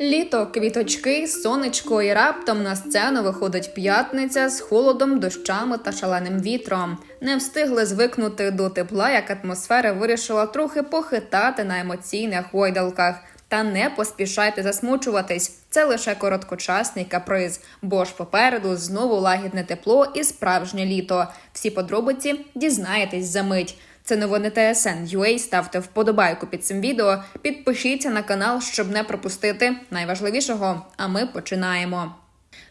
Літо, квіточки, сонечко і раптом на сцену виходить п'ятниця з холодом, дощами та шаленим вітром. Не встигли звикнути до тепла, як атмосфера вирішила трохи похитати на емоційних гойдалках. Та не поспішайте засмучуватись. Це лише короткочасний каприз, бо ж попереду знову лагідне тепло і справжнє літо. Всі подробиці дізнаєтесь за мить. Це новини ТСН UA. Ставте вподобайку під цим відео. Підпишіться на канал, щоб не пропустити найважливішого. А ми починаємо.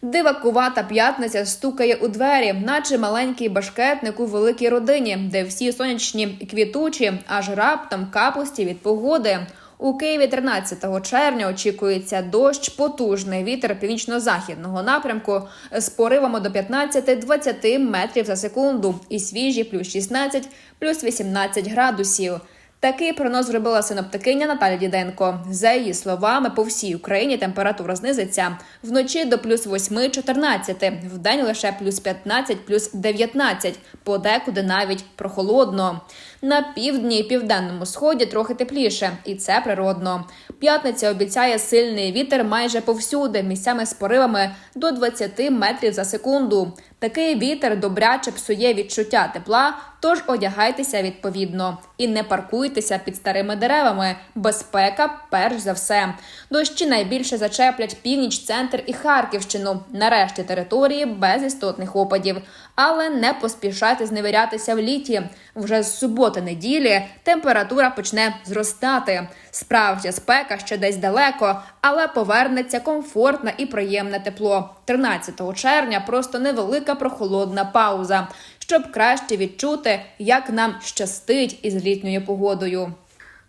Дивакувата п'ятниця стукає у двері, наче маленький башкетник у великій родині, де всі сонячні квітучі, аж раптом капусті від погоди. У Києві 13 червня очікується дощ, потужний вітер північно-західного напрямку з поривами до 15-20 метрів за секунду і свіжі плюс 16, плюс 18 градусів. Такий прогноз зробила синоптикиня Наталя Діденко. За її словами, по всій Україні температура знизиться вночі до плюс 8-14, вдень лише плюс 15, плюс 19, подекуди навіть прохолодно. На півдні і південному сході трохи тепліше, і це природно. П'ятниця обіцяє сильний вітер майже повсюди, місцями з поривами до 20 метрів за секунду. Такий вітер добряче псує відчуття тепла, тож одягайтеся відповідно і не паркуйтеся під старими деревами. Безпека перш за все. Дощі найбільше зачеплять північ, центр і Харківщину. Нарешті території без істотних опадів. Але не поспішайте зневірятися в літі. Вже з суботи неділі температура почне зростати. Справжня спека ще десь далеко, але повернеться комфортне і приємне тепло. 13 червня просто невелика прохолодна пауза, щоб краще відчути, як нам щастить із літньою погодою.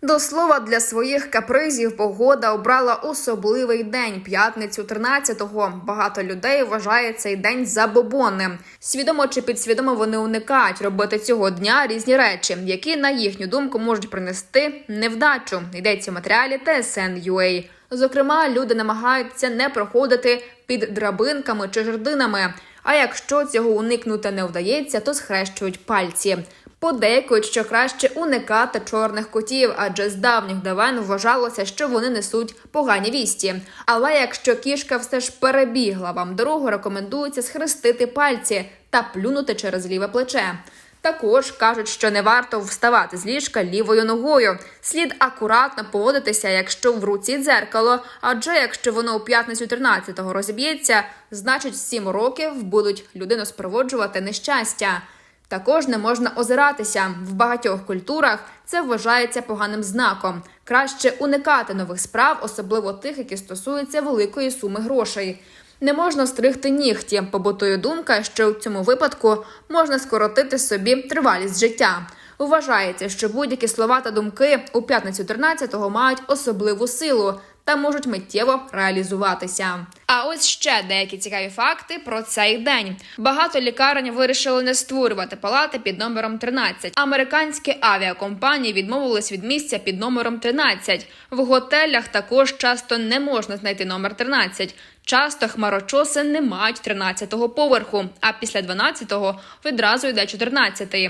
До слова, для своїх капризів погода обрала особливий день п'ятницю 13-го. Багато людей вважає цей день забобонним. Свідомо чи підсвідомо вони уникають робити цього дня різні речі, які на їхню думку можуть принести невдачу. Йдеться в матеріалі TSN.ua. Зокрема, люди намагаються не проходити під драбинками чи жердинами. А якщо цього уникнути не вдається, то схрещують пальці. Подейкують, що краще уникати чорних котів, адже з давніх давен вважалося, що вони несуть погані вісті. Але якщо кішка все ж перебігла вам дорогу, рекомендується схрестити пальці та плюнути через ліве плече. Також кажуть, що не варто вставати з ліжка лівою ногою. Слід акуратно поводитися, якщо в руці дзеркало. Адже якщо воно у п'ятницю 13-го розіб'ється, значить 7 років будуть людину спроводжувати нещастя. Також не можна озиратися в багатьох культурах. Це вважається поганим знаком. Краще уникати нових справ, особливо тих, які стосуються великої суми грошей. Не можна стригти нігті. Побутує думка, що в цьому випадку можна скоротити собі тривалість життя. Вважається, що будь-які слова та думки у п'ятницю 13-го мають особливу силу та можуть миттєво реалізуватися. А ось ще деякі цікаві факти про цей день. Багато лікарень вирішили не створювати палати під номером 13. Американські авіакомпанії відмовились від місця під номером 13. В готелях також часто не можна знайти номер 13. Часто хмарочоси не мають 13-го поверху, а після 12-го відразу йде 14-й.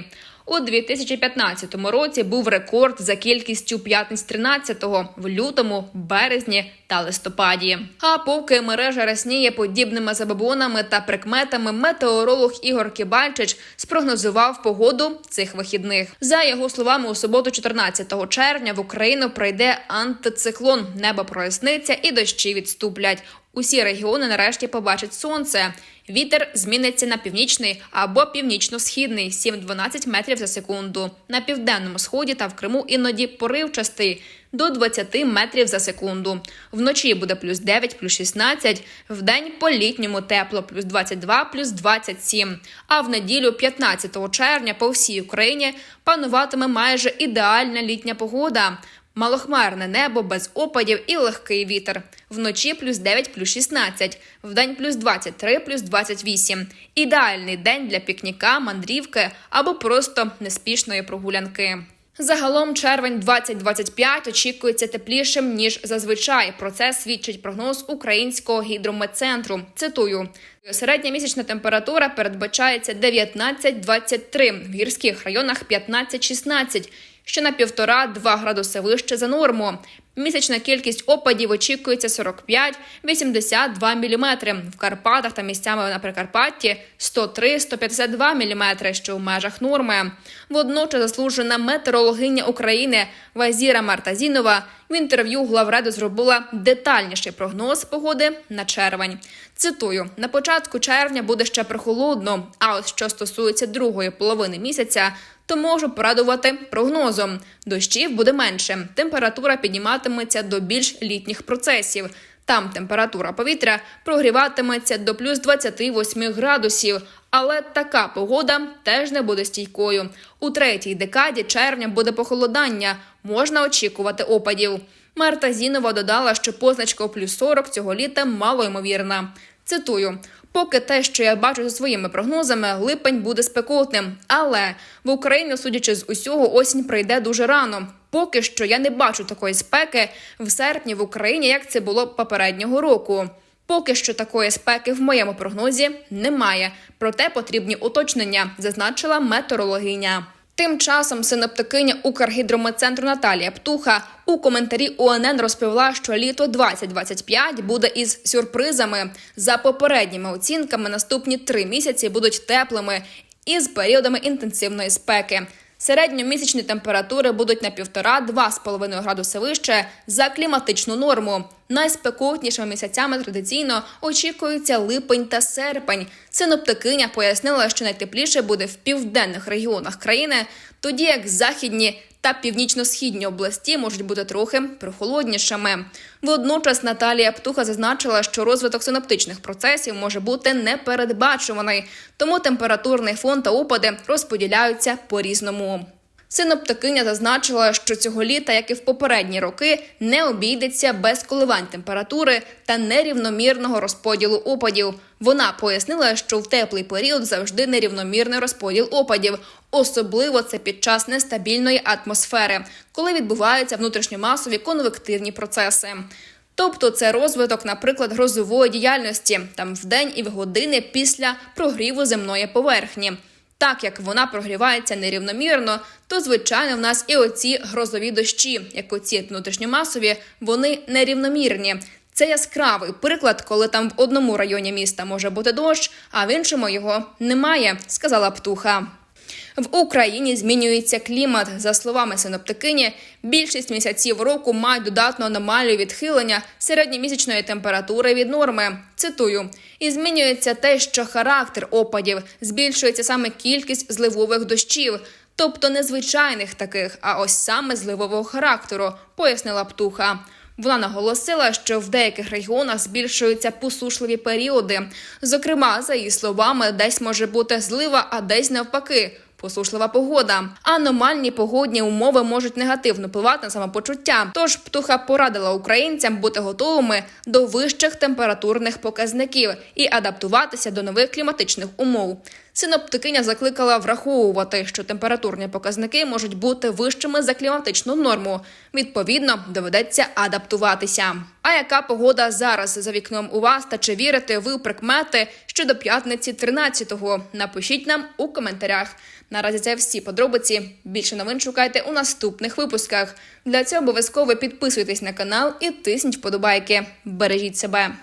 У 2015 році був рекорд за кількістю п'ятниць 13-го в лютому, березні та листопаді. А поки мережа рясніє подібними забобонами та прикметами, метеоролог Ігор Кібальчич спрогнозував погоду цих вихідних. За його словами, у суботу, 14 червня, в Україну прийде антициклон. Небо проясниться і дощі відступлять. Усі регіони нарешті побачать сонце. Вітер зміниться на північний або північно-східний 7-12 метрів за секунду. На південному сході та в Криму іноді поривчастий до 20 метрів за секунду. Вночі буде плюс 9, плюс 16, вдень по літньому тепло плюс 22, плюс 27. А в неділю, 15 червня, по всій Україні пануватиме майже ідеальна літня погода. Малохмарне небо без опадів і легкий вітер. Вночі плюс 9, плюс 16, вдень плюс 23, плюс 28. Ідеальний день для пікніка, мандрівки або просто неспішної прогулянки. Загалом червень 2025 очікується теплішим ніж зазвичай. Про це свідчить прогноз українського гідрометцентру. Цитую. Середня місячна температура передбачається 19-23, в гірських районах 15-16. Що на 1,5-2 градуси вище за норму. Місячна кількість опадів очікується 45-82 мм. В Карпатах та місцями на Прикарпатті 103-152 мм, що в межах норми. Водночас заслужена метеорологиня України Вазіра Мартазінова в інтерв'ю главреду зробила детальніший прогноз погоди на червень. Цитую: на початку червня буде ще прохолодно. А от що стосується другої половини місяця, то можу порадувати прогнозом. Дощів буде менше. Температура підніматиметься до більш літніх процесів. Там температура повітря прогріватиметься до плюс 28 градусів. Але така погода теж не буде стійкою. У третій декаді червня буде похолодання. Можна очікувати опадів. Марта Зінова додала, що позначка плюс 40 цього літа малоймовірна. Цитую: поки те, що я бачу за своїми прогнозами, липень буде спекотним. Але в Україну, судячи з усього, осінь прийде дуже рано. Поки що я не бачу такої спеки в серпні в Україні, як це було попереднього року. Поки що такої спеки в моєму прогнозі немає, проте потрібні уточнення, зазначила метеорологиня. Тим часом синоптикиня Укргідрометцентру Наталія Птуха у коментарі ОНН розповіла, що літо 2025 буде із сюрпризами. За попередніми оцінками, наступні три місяці будуть теплими із періодами інтенсивної спеки. Середньомісячні температури будуть на 1,5-2,5 градуси вище за кліматичну норму. Найспекотнішими місяцями традиційно очікується липень та серпень. Синоптикиня пояснила, що найтепліше буде в південних регіонах країни, тоді як західні та північно-східні області можуть бути трохи прохолоднішими. Водночас Наталія Птуха зазначила, що розвиток синоптичних процесів може бути непередбачуваний, тому температурний фон та опади розподіляються по різному. Синоптикиня зазначила, що цього літа, як і в попередні роки, не обійдеться без коливань температури та нерівномірного розподілу опадів. Вона пояснила, що в теплий період завжди нерівномірний розподіл опадів, особливо це під час нестабільної атмосфери, коли відбуваються внутрішньомасові конвективні процеси. Тобто це розвиток, наприклад, грозової діяльності там в день і в години після прогріву земної поверхні. Так як вона прогрівається нерівномірно, то звичайно в нас і оці грозові дощі, як оці внутрішньомасові, вони нерівномірні. Це яскравий приклад, коли там в одному районі міста може бути дощ, а в іншому його немає, сказала птуха. В Україні змінюється клімат. За словами синоптикині, більшість місяців року мають додатну аномалію відхилення середньомісячної температури від норми. Цитую: і змінюється те, що характер опадів збільшується саме кількість зливових дощів. Тобто не звичайних таких, а ось саме зливового характеру, пояснила птуха. Вона наголосила, що в деяких регіонах збільшуються посушливі періоди. Зокрема, за її словами, десь може бути злива, а десь навпаки. Посушлива погода. Аномальні погодні умови можуть негативно впливати на самопочуття. Тож птуха порадила українцям бути готовими до вищих температурних показників і адаптуватися до нових кліматичних умов. Синоптикиня закликала враховувати, що температурні показники можуть бути вищими за кліматичну норму. Відповідно, доведеться адаптуватися. А яка погода зараз за вікном у вас та чи вірите ви прикмети щодо п'ятниці 13-го? Напишіть нам у коментарях. Наразі це всі подробиці. Більше новин шукайте у наступних випусках. Для цього обов'язково підписуйтесь на канал і тисніть вподобайки. Бережіть себе.